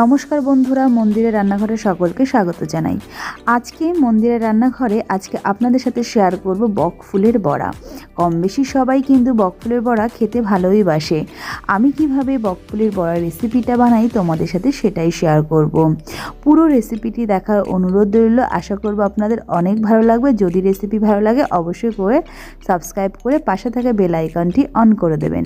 নমস্কার বন্ধুরা, মন্দিরের রান্নাঘরে সকলকে স্বাগত জানাই। আজকে মন্দিরের রান্নাঘরে আজকে আপনাদের সাথে শেয়ার করব বক ফুলের বড়া। কম বেশি সবাই কিন্তু বক ফুলের বড়া খেতে ভালোই বাসে। আমি কীভাবে বক ফুলের বড়া রেসিপিটা বানাই তোমাদের সাথে সেটাই শেয়ার করব। পুরো রেসিপিটি দেখার অনুরোধ রইল, আশা করব আপনাদের অনেক ভালো লাগবে। যদি রেসিপি ভালো লাগে, অবশ্যই করে সাবস্ক্রাইব করে পাশে থাকা বেল আইকনটি অন করে দেবেন।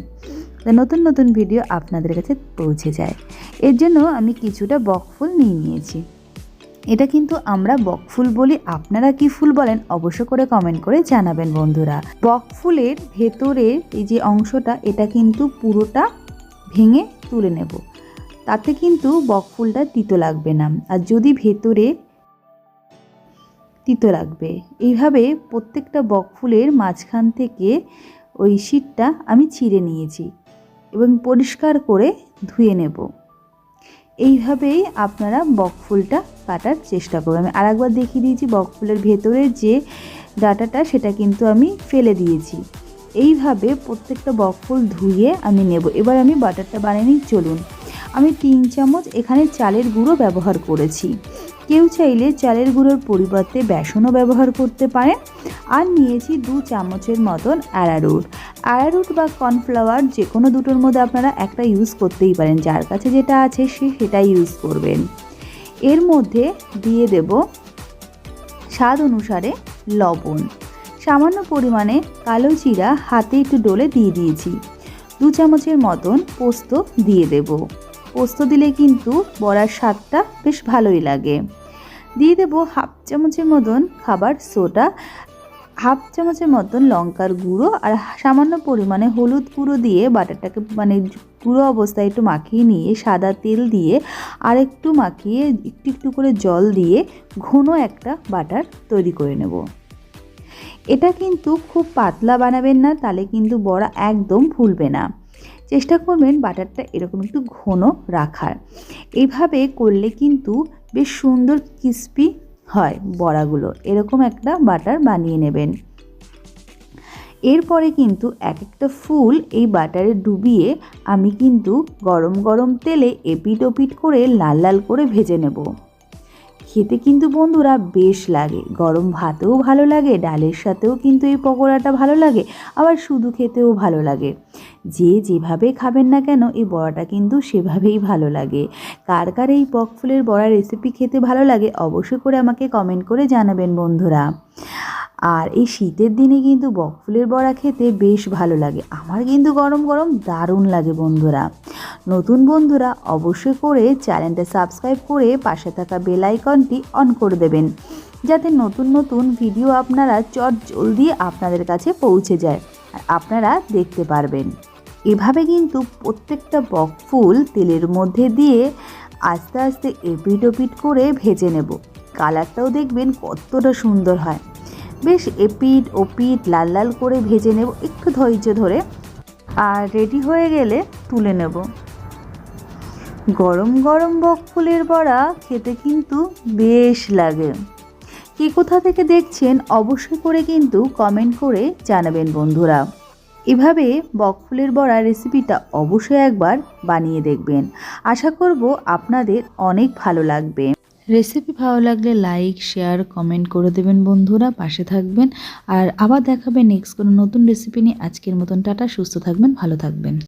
নতুন নতুন ভিডিও আপনাদের কাছে পৌঁছে যায়। এর জন্য আমি কিছুটা বকফুল নিয়ে নিয়েছি। এটা কিন্তু আমরা বকফুল বলি, আপনারা কি ফুল বলেন অবশ্য করে কমেন্ট করে জানাবেন বন্ধুরা। বকফুলের ভেতরের এই যে অংশটা, এটা কিন্তু পুরোটা ভেঙে তুলে নেব। তাতে কিন্তু বকফুলটা তিতো লাগবে না। আর যদি ভেতরে তিতো লাগবে, এইভাবে প্রত্যেকটা বকফুলের মাঝখান থেকে ওই শীটটা আমি ছিঁড়ে নিয়েছি। এবং পরিষ্কার করে ধুয়ে নেব। এইভাবেই আপনারা বকফুলটা কাটার চেষ্টা করবেন আমি আরেকবার দেখিয়ে দিয়েছি বকফুলের ভেতরের যে ডাটাটা, সেটা কিন্তু আমি ফেলে দিয়েছি। এইভাবে প্রত্যেকটা বকফুল ধুয়ে আমি নেব। এবার আমি বাটারটা বানিয়ে নিই, চলুন। আমি তিন চামচ এখানে চালের গুঁড়ো ব্যবহার করেছি। কেউ চাইলে চালের গুঁড়োর পরিবর্তে বেসনও ব্যবহার করতে পারেন। আর নিয়েছি দু চামচের মতন অ্যারারুট। অ্যারারুট বা কর্নফ্লাওয়ার যে কোনো দুটোর মধ্যে আপনারা একটা ইউজ করতেই পারেন। যার কাছে যেটা আছে সে সেটাই ইউজ করবেন। এর মধ্যে দিয়ে দেব স্বাদ অনুসারে লবণ। সামান্য পরিমাণে কালো জিরা হাতে একটু ডলে দিয়ে দিয়েছি। দু চামচের মতন পোস্ত দিয়ে দেব। পোস্ত দিলে কিন্তু বড়ার স্বাদটা বেশ ভালোই লাগে। দিয়ে দেবো হাফ চামচের মতন খাবার সোডা হাফ চামচের মতন লঙ্কার গুঁড়ো আর সামান্য পরিমাণে হলুদ গুঁড়ো দিয়ে বাটারটাকে মানে গুঁড়ো অবস্থায় একটু মাখিয়ে নিয়ে সাদা তেল দিয়ে আর একটু মাখিয়ে একটু একটু করে জল দিয়ে ঘন একটা বাটার তৈরি করে নেব। এটা কিন্তু খুব পাতলা বানাবেন না তাহলে কিন্তু বড়া একদম ফুলবে না। চেষ্টা করবেন বাটারটা এরকম একটু ঘন রাখার। এইভাবে করলে কিন্তু বেশ সুন্দর, ক্রিস্পি হয় বড়াগুলো। এরকম একটা বাটার বানিয়ে নেবেন। এরপরে কিন্তু এক একটা ফুল এই বাটারে ডুবিয়ে আমি কিন্তু গরম গরম তেলে এপিট ওপিট করে লাল লাল করে ভেজে নেব। খেতে কিন্তু বন্ধুরা বেশ লাগে। গরম ভাতেও ভালো লাগে, ডালের সাথেও কিন্তু এই পকোড়াটা ভালো লাগে, আবার শুধু খেতেও ভালো লাগে। যে যেভাবে খাবেন না কেন, এই বড়াটা কিন্তু সেভাবেই ভালো লাগে। কার কার এই বকফুলের বড়া রেসিপি খেতে ভালো লাগে, অবশ্যই করে আমাকে কমেন্ট করে জানাবেন বন্ধুরা। আর এই শীতের দিনে কিন্তু বকফুলের বড়া খেতে বেশ ভালো লাগে। আমার কিন্তু গরম গরম দারুণ লাগে বন্ধুরা। নতুন বন্ধুরা, অবশ্যই করে চ্যানেলটা সাবস্ক্রাইব করে পাশে থাকা বেল আইকনটি অন করে দেবেন। যাতে নতুন নতুন ভিডিও আপনারা চট জলদি আপনাদের কাছে পৌঁছে যায়। আর আপনারা দেখতে পারবেন। এভাবে কিন্তু প্রত্যেকটা বকফুল তেলের মধ্যে দিয়ে আস্তে আস্তে এপিট ওপিট করে ভেজে নেব। কালারটাও দেখবেন কতটা সুন্দর হয়। বেশ এপিট ওপিট লাল লাল করে ভেজে নেব একটু ধৈর্য ধরে। আর রেডি হয়ে গেলে তুলে নেব। গরম গরম বকফুলের বড়া খেতে কিন্তু বেশ লাগে। কে কোথা থেকে দেখছেন অবশ্যই করে কিন্তু কমেন্ট করে জানাবেন বন্ধুরা। এভাবে বকফুলের বড়া রেসিপিটা অবশ্যই একবার বানিয়ে দেখবেন। আশা করব আপনাদের অনেক ভালো লাগবে। রেসিপি ভালো লাগলে লাইক শেয়ার কমেন্ট করে দেবেন বন্ধুরা, পাশে থাকবেন। আর আবার দেখাবে নেক্সট কোনো নতুন রেসিপি নিয়ে। আজকের মতন টাটা, সুস্থ থাকবেন, ভালো থাকবেন।